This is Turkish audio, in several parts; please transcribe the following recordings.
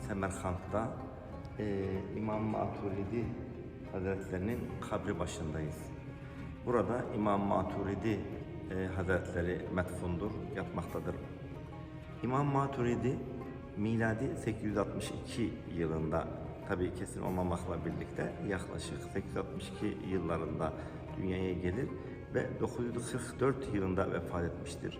Semerkant'ta e, İmam Maturidi Hazretlerinin kabri başındayız. Burada İmam Maturidi e, Hazretleri metfundur, yatmaktadır. İmam Maturidi miladi 862 yılında tabii kesin olmamakla birlikte yaklaşık 862 yıllarında dünyaya gelir ve 944 yılında vefat etmiştir.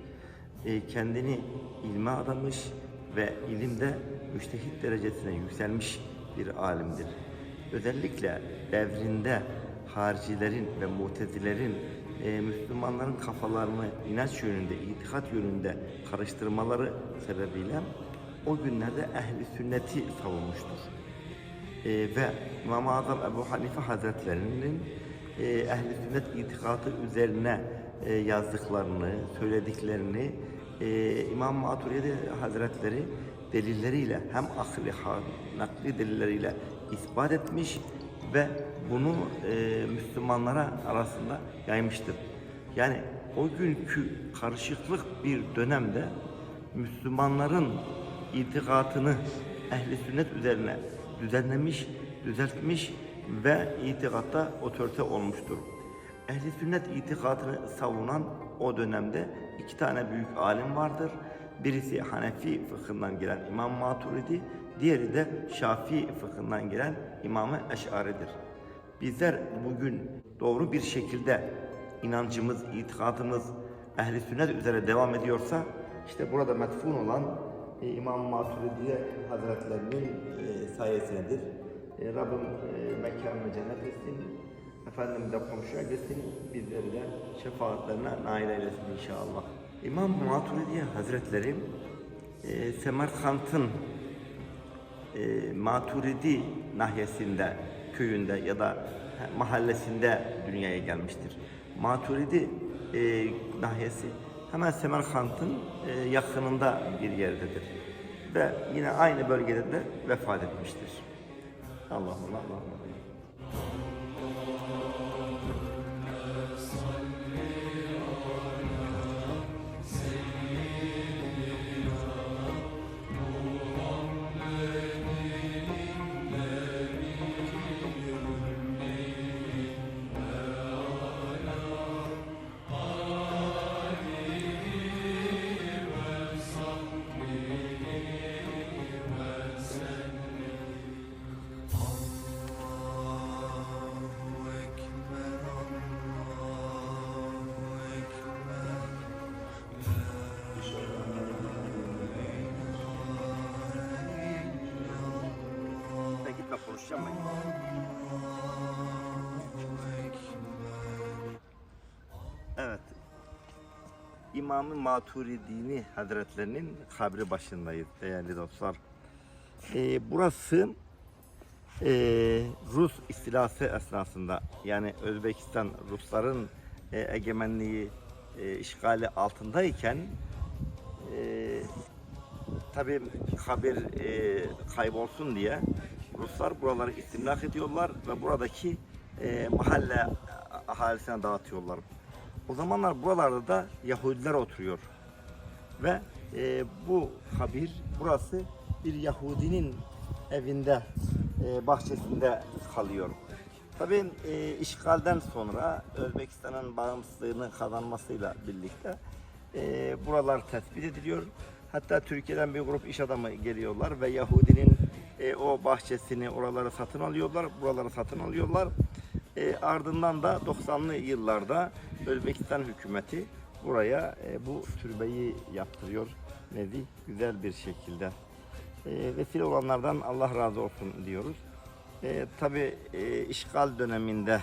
E, kendini ilme adamış ve ilimde müştehit derecesine yükselmiş bir alimdir. Özellikle devrinde haricilerin ve mutezilerin e, Müslümanların kafalarını inanç yönünde, itikat yönünde karıştırmaları sebebiyle o günlerde ehli sünneti savunmuştur. E, ve İmam-ı Azam Ebu Hanife Hazretlerinin e, ehli sünnet itikadı üzerine e, yazdıklarını, söylediklerini e, İmam Maturidi Hazretleri delilleriyle hem akli nakli delilleriyle ispat etmiş ve bunu e, Müslümanlara arasında yaymıştır. Yani o günkü karışıklık bir dönemde Müslümanların itikatını ehli sünnet üzerine düzenlemiş, düzeltmiş ve itikatta otorite olmuştur. Ehli sünnet itikadını savunan o dönemde iki tane büyük alim vardır. Birisi Hanefi fıkhından gelen İmam Maturidi, diğeri de Şafii fıkhından gelen İmam-ı Eş'ari'dir. Bizler bugün doğru bir şekilde inancımız, itikadımız ehli sünnet üzere devam ediyorsa işte burada metfun olan e, İmam Maturidi Hazretlerinin e, sayesindedir. E, Rabbim e, mekanını cennet etsin. Efendim de komşuya gitsin. Bizleri de şefaatlerine nail eylesin inşallah. İmam Maturidi Hazretleri e, Semerkant'ın e, Maturidi nahiyesinde, köyünde ya da mahallesinde dünyaya gelmiştir. Maturidi e, nahiyesi hemen Semerkant'ın e, yakınında bir yerdedir. Ve yine aynı bölgede de vefat etmiştir. Allah'ım Allah'ım. Ben gitme ben. Evet. İmam-ı Maturidi'ni Hazretlerinin kabri başındayız değerli dostlar. Ee, burası ee, Rus istilası esnasında yani Özbekistan Rusların e, egemenliği e, işgali altındayken e, tabii haber e, kaybolsun diye Ruslar buraları istimlak ediyorlar ve buradaki e, mahalle ahalisine dağıtıyorlar. O zamanlar buralarda da Yahudiler oturuyor ve e, bu kabir burası bir Yahudinin evinde e, bahçesinde kalıyor. Tabii e, işgalden sonra Özbekistan'ın bağımsızlığını kazanmasıyla birlikte e, buralar tespit ediliyor. Hatta Türkiye'den bir grup iş adamı geliyorlar ve Yahudinin e, o bahçesini, oraları satın alıyorlar, buraları satın alıyorlar. E, ardından da 90'lı yıllarda Özbekistan hükümeti buraya e, bu türbeyi yaptırıyor. Nevi güzel bir şekilde. E, vesile olanlardan Allah razı olsun diyoruz. E, Tabi e, işgal döneminde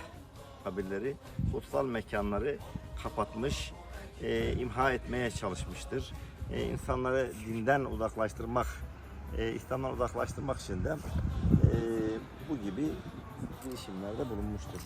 kabirleri, kutsal mekanları kapatmış, e, imha etmeye çalışmıştır e, insanları dinden uzaklaştırmak, e, İslam'dan uzaklaştırmak için de e, bu gibi girişimlerde bulunmuştur.